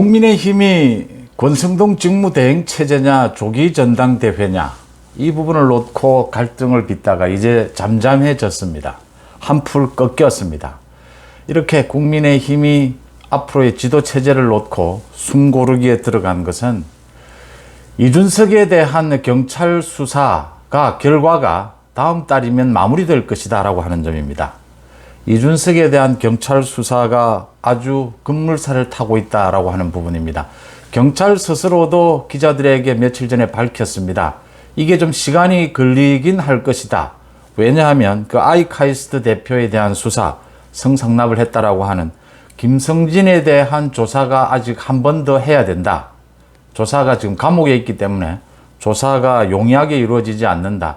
국민의힘이 권성동 직무대행 체제냐 조기 전당대회냐 이 부분을 놓고 갈등을 빚다가 이제 잠잠해졌습니다. 한풀 꺾였습니다. 이렇게 국민의힘이 앞으로의 지도 체제를 놓고 숨고르기에 들어간 것은 이준석에 대한 경찰 수사가 결과가 다음 달이면 마무리될 것이다 라고 하는 점입니다. 이준석에 대한 경찰 수사가 아주 급물살을 타고 있다라고 하는 부분입니다. 경찰 스스로도 기자들에게 며칠 전에 밝혔습니다. 이게 좀 시간이 걸리긴 할 것이다. 왜냐하면 그 아이카이스트 대표에 대한 수사 성상납을 했다라고 하는 김성진에 대한 조사가 아직 한 번 더 해야 된다. 조사가 지금 감옥에 있기 때문에 조사가 용이하게 이루어지지 않는다.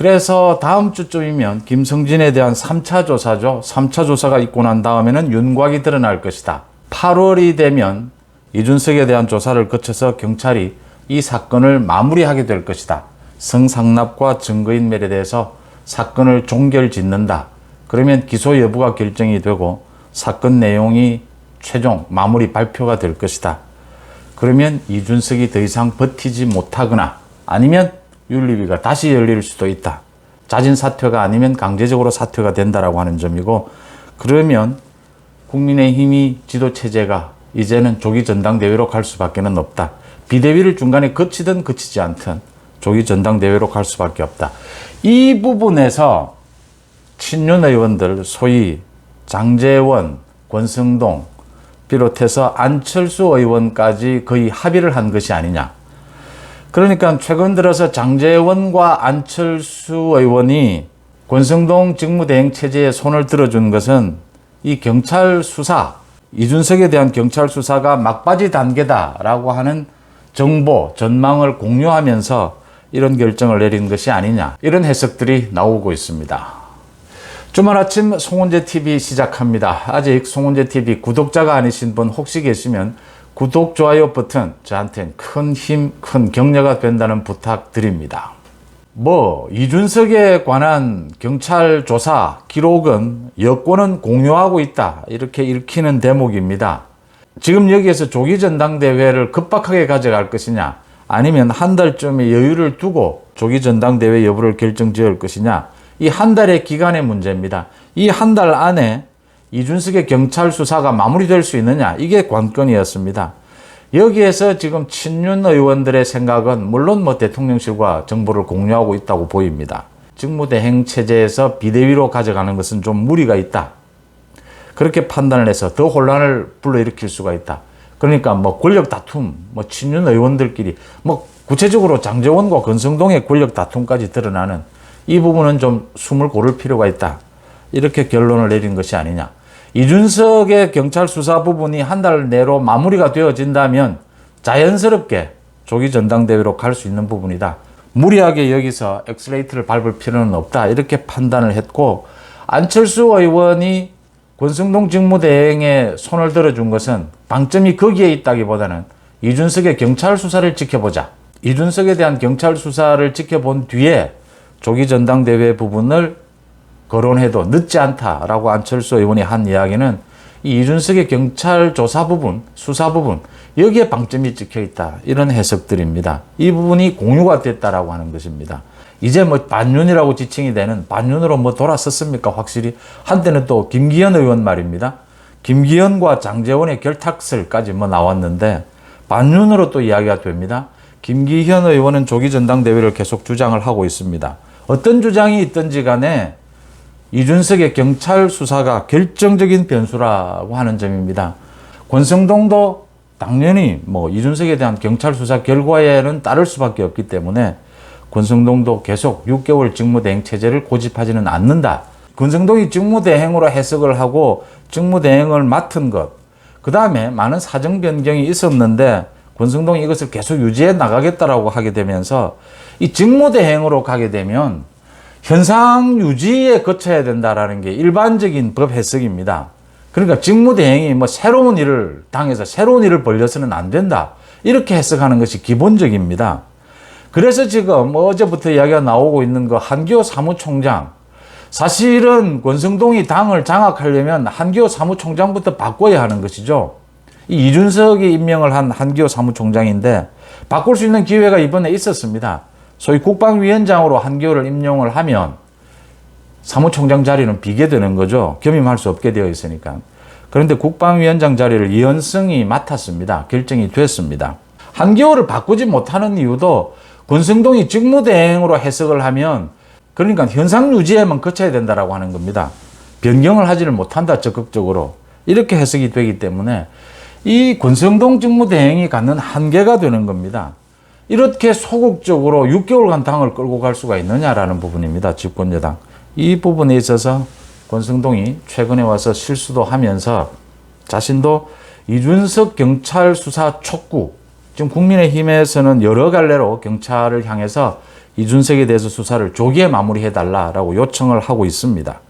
그래서 다음 주쯤이면 김성진에 대한 3차 조사죠. 3차 조사가 있고 난 다음에는 윤곽이 드러날 것이다. 8월이 되면 이준석에 대한 조사를 거쳐서 경찰이 이 사건을 마무리하게 될 것이다. 성상납과 증거인멸에 대해서 사건을 종결 짓는다. 그러면 기소 여부가 결정이 되고 사건 내용이 최종 마무리 발표가 될 것이다. 그러면 이준석이 더 이상 버티지 못하거나 아니면 윤리위가 다시 열릴 수도 있다. 자진 사퇴가 아니면 강제적으로 사퇴가 된다라고 하는 점이고 그러면 국민의힘이 지도 체제가 이제는 조기 전당대회로 갈 수밖에 는 없다. 비대위를 중간에 거치든 거치지 않든 조기 전당대회로 갈 수밖에 없다. 이 부분에서 친윤 의원들 소위 장재원, 권성동 비롯해서 안철수 의원까지 거의 합의를 한 것이 아니냐. 그러니까 최근 들어서 장재원과 안철수 의원이 권성동 직무대행 체제에 손을 들어준 것은 이 경찰 수사, 이준석에 대한 경찰 수사가 막바지 단계다라고 하는 정보, 전망을 공유하면서 이런 결정을 내린 것이 아니냐. 이런 해석들이 나오고 있습니다. 주말 아침 송원재 TV 시작합니다. 아직 송원재 TV 구독자가 아니신 분 혹시 계시면 구독, 좋아요 버튼 저한테는 큰 힘, 큰 격려가 된다는 부탁드립니다. 뭐 이준석에 관한 경찰 조사 기록은 여권은 공유하고 있다 이렇게 읽히는 대목입니다. 지금 여기에서 조기 전당대회를 급박하게 가져갈 것이냐 아니면 한 달쯤의 여유를 두고 조기 전당대회 여부를 결정지을 것이냐 이 한 달의 기간의 문제입니다. 이 한 달 안에 이준석의 경찰 수사가 마무리될 수 있느냐 이게 관건이었습니다. 여기에서 지금 친윤 의원들의 생각은 물론 뭐 대통령실과 정보를 공유하고 있다고 보입니다. 직무대행 체제에서 비대위로 가져가는 것은 좀 무리가 있다. 그렇게 판단을 해서 더 혼란을 불러일으킬 수가 있다. 그러니까 뭐 권력 다툼, 뭐 친윤 의원들끼리 뭐 구체적으로 장재원과 권성동의 권력 다툼까지 드러나는 이 부분은 좀 숨을 고를 필요가 있다. 이렇게 결론을 내린 것이 아니냐. 이준석의 경찰 수사 부분이 한 달 내로 마무리가 되어진다면 자연스럽게 조기 전당대회로 갈 수 있는 부분이다. 무리하게 여기서 엑스레이트를 밟을 필요는 없다. 이렇게 판단을 했고 안철수 의원이 권성동 직무대행에 손을 들어준 것은 방점이 거기에 있다기보다는 이준석의 경찰 수사를 지켜보자. 이준석에 대한 경찰 수사를 지켜본 뒤에 조기 전당대회 부분을 거론해도 늦지 않다라고 안철수 의원이 한 이야기는 이 이준석의 경찰 조사 부분, 수사 부분 여기에 방점이 찍혀 있다 이런 해석들입니다. 이 부분이 공유가 됐다라고 하는 것입니다. 이제 뭐 반윤이라고 지칭이 되는 반윤으로 뭐 돌아섰습니까? 확실히 한때는 또 김기현 의원 말입니다. 김기현과 장재원의 결탁설까지 뭐 나왔는데 반윤으로 또 이야기가 됩니다. 김기현 의원은 조기 전당대회를 계속 주장을 하고 있습니다. 어떤 주장이 있든지 간에 이준석의 경찰 수사가 결정적인 변수라고 하는 점입니다. 권성동도 당연히 뭐 이준석에 대한 경찰 수사 결과에는 따를 수밖에 없기 때문에 권성동도 계속 6개월 직무대행 체제를 고집하지는 않는다. 권성동이 직무대행으로 해석을 하고 직무대행을 맡은 것, 그 다음에 많은 사정 변경이 있었는데 권성동이 이것을 계속 유지해 나가겠다라고 하게 되면서 이 직무대행으로 가게 되면 현상 유지에 거쳐야 된다라는 게 일반적인 법 해석입니다. 그러니까 직무대행이 뭐 새로운 일을 당해서 새로운 일을 벌려서는 안 된다. 이렇게 해석하는 것이 기본적입니다. 그래서 지금 어제부터 이야기가 나오고 있는 거 한기호 사무총장. 사실은 권성동이 당을 장악하려면 한기호 사무총장부터 바꿔야 하는 것이죠. 이 이준석이 임명을 한 한기호 사무총장인데 바꿀 수 있는 기회가 이번에 있었습니다. 소위 국방위원장으로 한기호를 임용을 하면 사무총장 자리는 비게 되는 거죠. 겸임할 수 없게 되어 있으니까. 그런데 국방위원장 자리를 이현승이 맡았습니다. 결정이 됐습니다. 한기호를 바꾸지 못하는 이유도 권성동이 직무대행으로 해석을 하면 그러니까 현상 유지에만 그쳐야 된다라고 하는 겁니다. 변경을 하지를 못한다 적극적으로 이렇게 해석이 되기 때문에 이 권성동 직무대행이 갖는 한계가 되는 겁니다. 이렇게 소극적으로 6개월간 당을 끌고 갈 수가 있느냐라는 부분입니다. 집권여당. 이 부분에 있어서 권성동이 최근에 와서 실수도 하면서 자신도 이준석 경찰 수사 촉구 지금 국민의힘에서는 여러 갈래로 경찰을 향해서 이준석에 대해서 수사를 조기에 마무리해달라라고 요청을 하고 있습니다.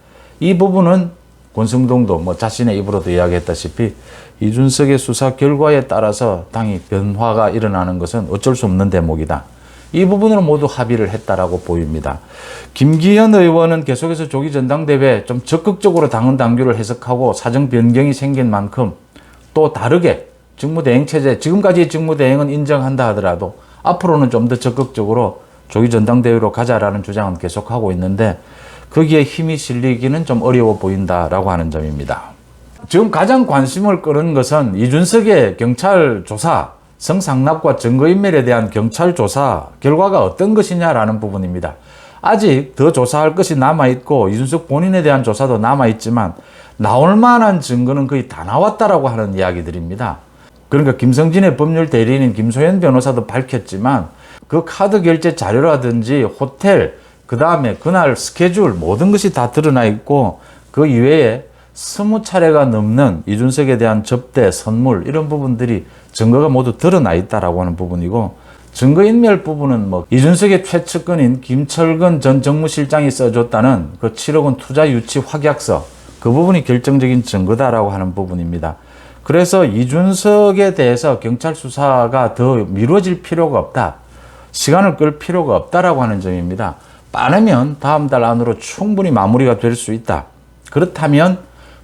이 부분은 권성동도 뭐 자신의 입으로도 이야기했다시피 이준석의 수사 결과에 따라서 당이 변화가 일어나는 것은 어쩔 수 없는 대목이다. 이 부분을 모두 합의를 했다라고 보입니다. 김기현 의원은 계속해서 조기 전당대회 좀 적극적으로 당헌 당규를 해석하고 사정 변경이 생긴 만큼 또 다르게 직무대행 체제 지금까지 직무대행은 인정한다 하더라도 앞으로는 좀 더 적극적으로 조기 전당대회로 가자라는 주장은 계속하고 있는데 거기에 힘이 실리기는 좀 어려워 보인다라고 하는 점입니다. 지금 가장 관심을 끄는 것은 이준석의 경찰 조사 성상납과 증거인멸에 대한 경찰 조사 결과가 어떤 것이냐라는 부분입니다. 아직 더 조사할 것이 남아있고 이준석 본인에 대한 조사도 남아있지만 나올 만한 증거는 거의 다 나왔다라고 하는 이야기들입니다. 그러니까 김성진의 법률 대리인인 김소연 변호사도 밝혔지만 그 카드 결제 자료라든지 호텔 그 다음에 그날 스케줄 모든 것이 다 드러나 있고 그 이외에 스무 차례가 넘는 이준석에 대한 접대, 선물 이런 부분들이 증거가 모두 드러나 있다라고 하는 부분이고 증거인멸 부분은 뭐 이준석의 최측근인 김철근 전 정무실장이 써줬다는 그 7억 원 투자 유치 확약서 그 부분이 결정적인 증거다라고 하는 부분입니다. 그래서 이준석에 대해서 경찰 수사가 더 미뤄질 필요가 없다. 시간을 끌 필요가 없다라고 하는 점입니다. 빠르면 다음 달 안으로 충분히 마무리가 될 수 있다. 그렇다면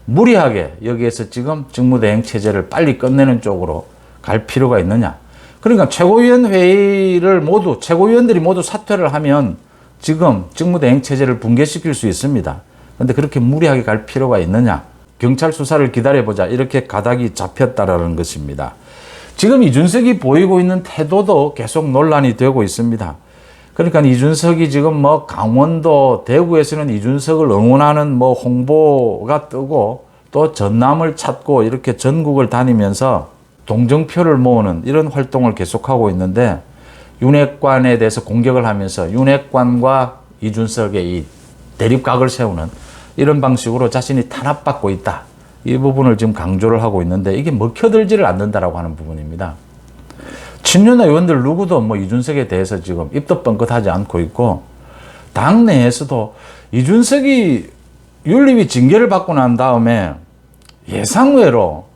무리하게 여기에서 지금 직무대행 체제를 빨리 끝내는 쪽으로 갈 필요가 있느냐. 그러니까 최고위원 회의를 모두 최고위원들이 모두 사퇴를 하면 지금 직무대행 체제를 붕괴시킬 수 있습니다. 그런데 그렇게 무리하게 갈 필요가 있느냐? 경찰 수사를 기다려보자 이렇게 가닥이 잡혔다라는 것입니다. 지금 이준석이 보이고 있는 태도도 계속 논란이 되고 있습니다. 그러니까 이준석이 지금 뭐 강원도 대구에서는 이준석을 응원하는 뭐 홍보가 뜨고 또 전남을 찾고 이렇게 전국을 다니면서 동정표를 모으는 이런 활동을 계속하고 있는데 윤핵관에 대해서 공격을 하면서 윤핵관과 이준석의 이 대립각을 세우는 이런 방식으로 자신이 탄압받고 있다. 이 부분을 지금 강조를 하고 있는데 이게 먹혀들지를 않는다라고 하는 부분입니다. 친윤 의원들 누구도 뭐 이준석에 대해서 지금 입도 뻥끗하지 않고 있고 당내에서도 이준석이 윤리위 징계를 받고 난 다음에 예상외로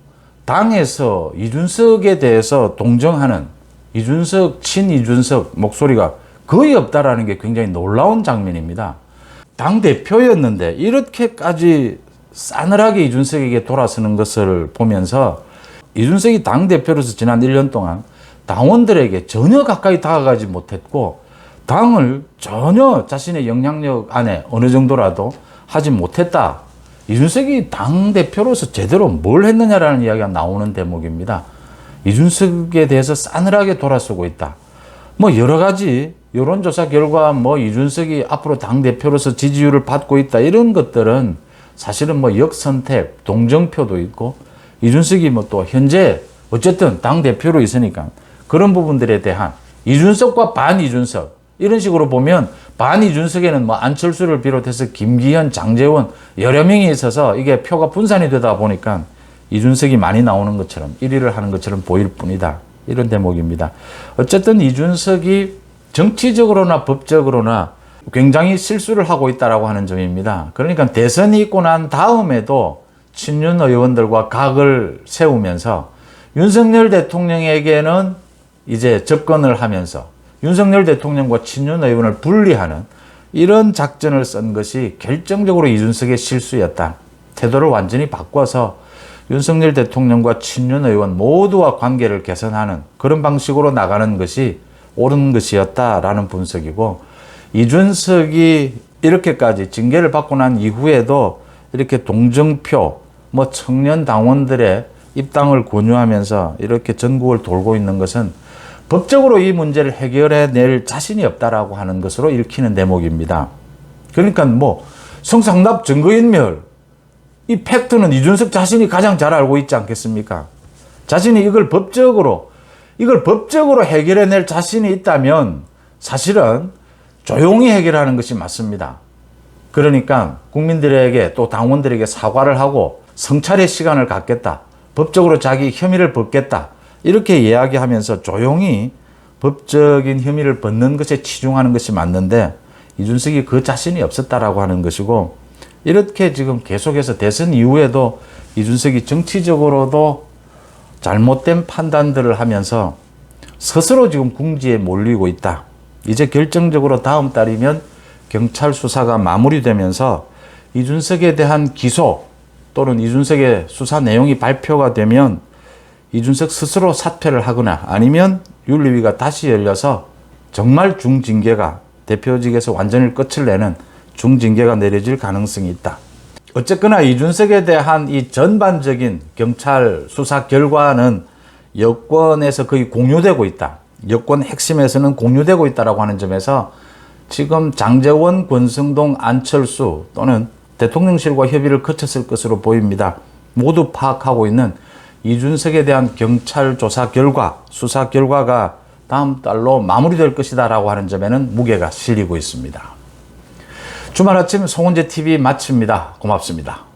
당에서 이준석에 대해서 동정하는 이준석, 친이준석 목소리가 거의 없다라는 게 굉장히 놀라운 장면입니다. 당 대표였는데 이렇게까지 싸늘하게 이준석에게 돌아서는 것을 보면서 이준석이 당 대표로서 지난 1년 동안 당원들에게 전혀 가까이 다가가지 못했고 당을 전혀 자신의 영향력 안에 어느 정도라도 하지 못했다. 이준석이 당 대표로서 제대로 뭘 했느냐라는 이야기가 나오는 대목입니다. 이준석에 대해서 싸늘하게 돌아서고 있다. 뭐 여러 가지 여론조사 결과 뭐 이준석이 앞으로 당 대표로서 지지율을 받고 있다 이런 것들은 사실은 뭐 역선택 동정표도 있고 이준석이 뭐 또 현재 어쨌든 당 대표로 있으니까 그런 부분들에 대한 이준석과 반 이준석 이런 식으로 보면 반 이준석에는 뭐 안철수를 비롯해서 김기현, 장재원 여러 명이 있어서 이게 표가 분산이 되다 보니까 이준석이 많이 나오는 것처럼 1위를 하는 것처럼 보일 뿐이다. 이런 대목입니다. 어쨌든 이준석이 정치적으로나 법적으로나 굉장히 실수를 하고 있다라고 하는 점입니다. 그러니까 대선이 있고 난 다음에도 친윤 의원들과 각을 세우면서 윤석열 대통령에게는 이제 접근을 하면서 윤석열 대통령과 친윤 의원을 분리하는 이런 작전을 쓴 것이 결정적으로 이준석의 실수였다. 태도를 완전히 바꿔서 윤석열 대통령과 친윤 의원 모두와 관계를 개선하는 그런 방식으로 나가는 것이 옳은 것이었다라는 분석이고 이준석이 이렇게까지 징계를 받고 난 이후에도 이렇게 동정표 뭐 청년 당원들의 입당을 권유하면서 이렇게 전국을 돌고 있는 것은 법적으로 이 문제를 해결해 낼 자신이 없다라고 하는 것으로 읽히는 대목입니다. 그러니까 뭐 성상납 증거인멸 이 팩트는 이준석 자신이 가장 잘 알고 있지 않겠습니까? 자신이 이걸 법적으로 이걸 법적으로 해결해 낼 자신이 있다면 사실은 조용히 해결하는 것이 맞습니다. 그러니까 국민들에게 또 당원들에게 사과를 하고 성찰의 시간을 갖겠다. 법적으로 자기 혐의를 벗겠다. 이렇게 이야기하면서 조용히 법적인 혐의를 벗는 것에 치중하는 것이 맞는데 이준석이 그 자신이 없었다라고 하는 것이고 이렇게 지금 계속해서 대선 이후에도 이준석이 정치적으로도 잘못된 판단들을 하면서 스스로 지금 궁지에 몰리고 있다. 이제 결정적으로 다음 달이면 경찰 수사가 마무리되면서 이준석에 대한 기소 또는 이준석의 수사 내용이 발표가 되면 이준석 스스로 사퇴를 하거나 아니면 윤리위가 다시 열려서 정말 중징계가 대표직에서 완전히 끝을 내는 중징계가 내려질 가능성이 있다. 어쨌거나 이준석에 대한 이 전반적인 경찰 수사 결과는 여권에서 거의 공유되고 있다. 여권 핵심에서는 공유되고 있다라고 하는 점에서 지금 장재원, 권성동, 안철수 또는 대통령실과 협의를 거쳤을 것으로 보입니다. 모두 파악하고 있는 이준석에 대한 경찰 조사 결과, 수사 결과가 다음 달로 마무리될 것이다라고 하는 점에는 무게가 실리고 있습니다. 주말 아침 송은재 TV 마칩니다. 고맙습니다.